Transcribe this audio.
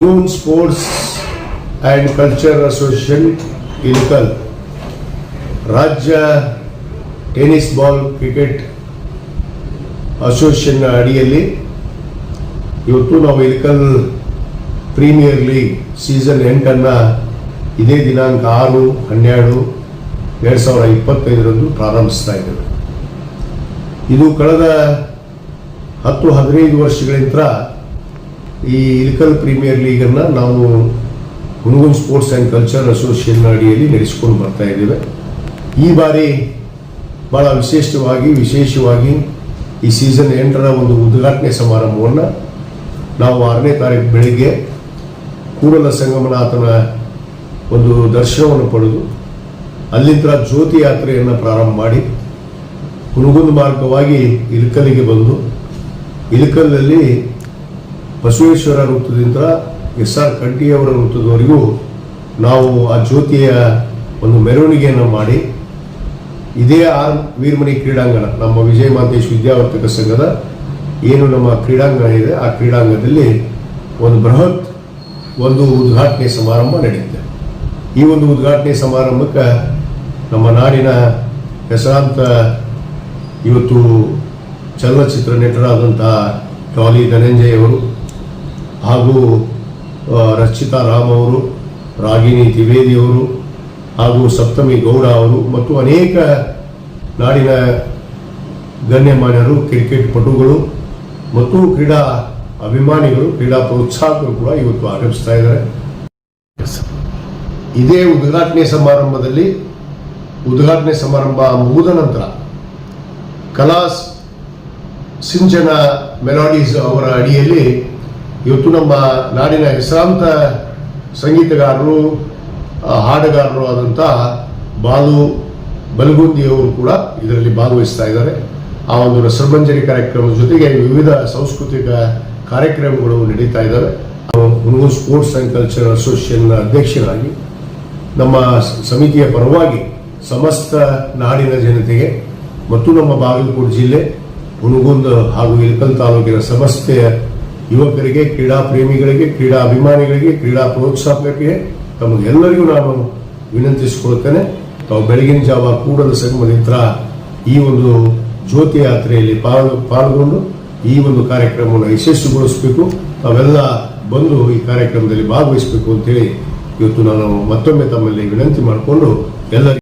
June sports and culture association Ilkal ರಾಜ್ಯ tennis ball cricket association ಅಡಿಯಲ್ಲಿ ಇವತ್ತು ನಾವು ಇಲ್ಕಲ್ ಪ್ರೀಮಿಯರ್ ಲೀಗ್ ಸೀಸನ್ ಎಂಟನ್ನು ಇದೇ ದಿನಾಂಕ ಆರು, ಹನ್ನೆರಡು, ಎರಡು ಸಾವಿರದ ಇಪ್ಪತ್ತೈದರಂದು ಪ್ರಾರಂಭಿಸ್ತಾ ಇದ್ದೇವೆ. ಇದು ಕಳೆದ ಹತ್ತು, ಹದಿನೈದು ವರ್ಷಗಳಿಂದ ಈ ಇಲ್ಕಲ್ ಪ್ರೀಮಿಯರ್ ಲೀಗನ್ನು ನಾವು Hungund sports and culture association ಅಡಿಯಲ್ಲಿ ನಡೆಸಿಕೊಂಡು ಬರ್ತಾ ಇದ್ದೇವೆ. ಈ ಬಾರಿ ಭಾಳ ವಿಶೇಷವಾಗಿ ವಿಶೇಷವಾಗಿ ಈ ಸೀಸನ್ ಎಂಟರ ಒಂದು ಉದ್ಘಾಟನೆ ಸಮಾರಂಭವನ್ನು ನಾವು ಆರನೇ ತಾರೀಕು ಬೆಳಿಗ್ಗೆ ಕೂಡಲ ಸಂಗಮನಾಥನ ಒಂದು ದರ್ಶನವನ್ನು ಪಡೆದು ಅಲ್ಲಿಂದ ಜ್ಯೋತಿ ಯಾತ್ರೆಯನ್ನು ಪ್ರಾರಂಭ ಮಾಡಿ ಹುಣಗುಂದ ಮಾರ್ಗವಾಗಿ ಇಲ್ಕಲಿಗೆ ಬಂದು ಇಲ್ಕಲ್ಲಲ್ಲಿ ಬಸವೇಶ್ವರ ವೃತ್ತದಿಂದ ಎಸ್ ಆರ್ ಕಂಠಿಯವರ ವೃತ್ತದವರೆಗೂ ನಾವು ಆ ಜ್ಯೋತಿಯ ಒಂದು ಮೆರವಣಿಗೆಯನ್ನು ಮಾಡಿ, ಇದೇ ಆ ವೀರಮಣಿ ಕ್ರೀಡಾಂಗಣ, ನಮ್ಮ ವಿಜಯ ಮಾಂತೇಶ್ ವಿದ್ಯಾವರ್ತಕ ಸಂಘದ ಏನು ನಮ್ಮ ಕ್ರೀಡಾಂಗಣ ಇದೆ, ಆ ಕ್ರೀಡಾಂಗಣದಲ್ಲಿ ಒಂದು ಬೃಹತ್ ಒಂದು ಉದ್ಘಾಟನೆ ಸಮಾರಂಭ ನಡೆಯುತ್ತೆ. ಈ ಒಂದು ಉದ್ಘಾಟನೆ ಸಮಾರಂಭಕ್ಕೆ ನಮ್ಮ ನಾಡಿನ ಹೆಸರಾಂತ ಇವತ್ತು ಚಲನಚಿತ್ರ ನಟರಾದಂತಹ ಟಾಲಿ ಧನಂಜಯ ಅವರು ಹಾಗೂ ರಕ್ಷಿತಾ ರಾಮ್ ಅವರು, ರಾಗಿಣಿ ದ್ವಿವೇದಿ ಅವರು, ಹಾಗೂ ಸಪ್ತಮಿ ಗೌಡ ಅವರು ಮತ್ತು ಅನೇಕ ನಾಡಿನ ಗಣ್ಯಮಾನ್ಯರು, ಕ್ರಿಕೆಟ್ ಪಟುಗಳು ಮತ್ತು ಕ್ರೀಡಾ ಅಭಿಮಾನಿಗಳು, ಕ್ರೀಡಾ ಪ್ರೋತ್ಸಾಹಕರು ಕೂಡ ಇವತ್ತು ಆಗಮಿಸ್ತಾ ಇದ್ದಾರೆ. ಇದೇ ಉದ್ಘಾಟನೆ ಸಮಾರಂಭದಲ್ಲಿ, ಉದ್ಘಾಟನೆ ಸಮಾರಂಭ ಮುಗಿದ ನಂತರ ಕಲಾ ಸಿಂಚನ ಮೆಲಾಡೀಸ್ ಅವರ ಅಡಿಯಲ್ಲಿ ಇವತ್ತು ನಮ್ಮ ನಾಡಿನ ಹೆಸರಾಂತ ಸಂಗೀತಗಾರರು ಹಾಡಗಾರರು ಆದಂಥ ಬಾಲು ಬಲಗುಂದಿಯವರು ಕೂಡ ಇದರಲ್ಲಿ ಭಾಗವಹಿಸ್ತಾ ಇದ್ದಾರೆ. ಆ ಒಂದು ರಸಮಂಜರಿ ಕಾರ್ಯಕ್ರಮದ ಜೊತೆಗೆ ವಿವಿಧ ಸಾಂಸ್ಕೃತಿಕ ಕಾರ್ಯಕ್ರಮಗಳು ನಡೀತಾ ಇದ್ದಾವೆ. ಹುಣಗೂರು ಸ್ಪೋರ್ಟ್ಸ್ ಆ್ಯಂಡ್ ಕಲ್ಚರ್ ಅಸೋಸಿಯೇಷನ್ನ ಅಧ್ಯಕ್ಷರಾಗಿ ನಮ್ಮ ಸಮಿತಿಯ ಪರವಾಗಿ ಸಮಸ್ತ ನಾಡಿನ ಜನತೆಗೆ ಮತ್ತು ನಮ್ಮ ಬಾಗಲಕೋಟೆ ಜಿಲ್ಲೆ ಹುಣಗುಂದ ಹಾಗೂ ಇಲ್ಕಲ್ ತಾಲೂಕಿನ ಸಮಸ್ತ ಯುವಕರಿಗೆ, ಕ್ರೀಡಾ ಪ್ರೇಮಿಗಳಿಗೆ, ಕ್ರೀಡಾ ಅಭಿಮಾನಿಗಳಿಗೆ, ಕ್ರೀಡಾ ಪ್ರೋತ್ಸಾಹಕರಿಗೆ ತಮಗೆಲ್ಲರಿಗೂ ನಾನು ವಿನಂತಿಸಿಕೊಳ್ತೇನೆ ತಾವು ಬೆಳಗಿನ ಜಾವ ಕೂಡಲ ಸಂಗಮದಿತ್ರ ಈ ಒಂದು ಜ್ಯೋತಿ ಯಾತ್ರೆಯಲ್ಲಿ ಪಾಲ್, ಪಾಲ್ಗೊಂಡು ಈ ಒಂದು ಕಾರ್ಯಕ್ರಮವನ್ನು ಯಶಸ್ವಿಗೊಳಿಸಬೇಕು. ತಾವೆಲ್ಲ ಬಂದು ಈ ಕಾರ್ಯಕ್ರಮದಲ್ಲಿ ಭಾಗವಹಿಸಬೇಕು ಅಂತೇಳಿ ಇವತ್ತು ನಾನು ಮತ್ತೊಮ್ಮೆ ತಮ್ಮಲ್ಲಿ ವಿನಂತಿ ಮಾಡಿಕೊಂಡು ಎಲ್ಲರಿಗೂ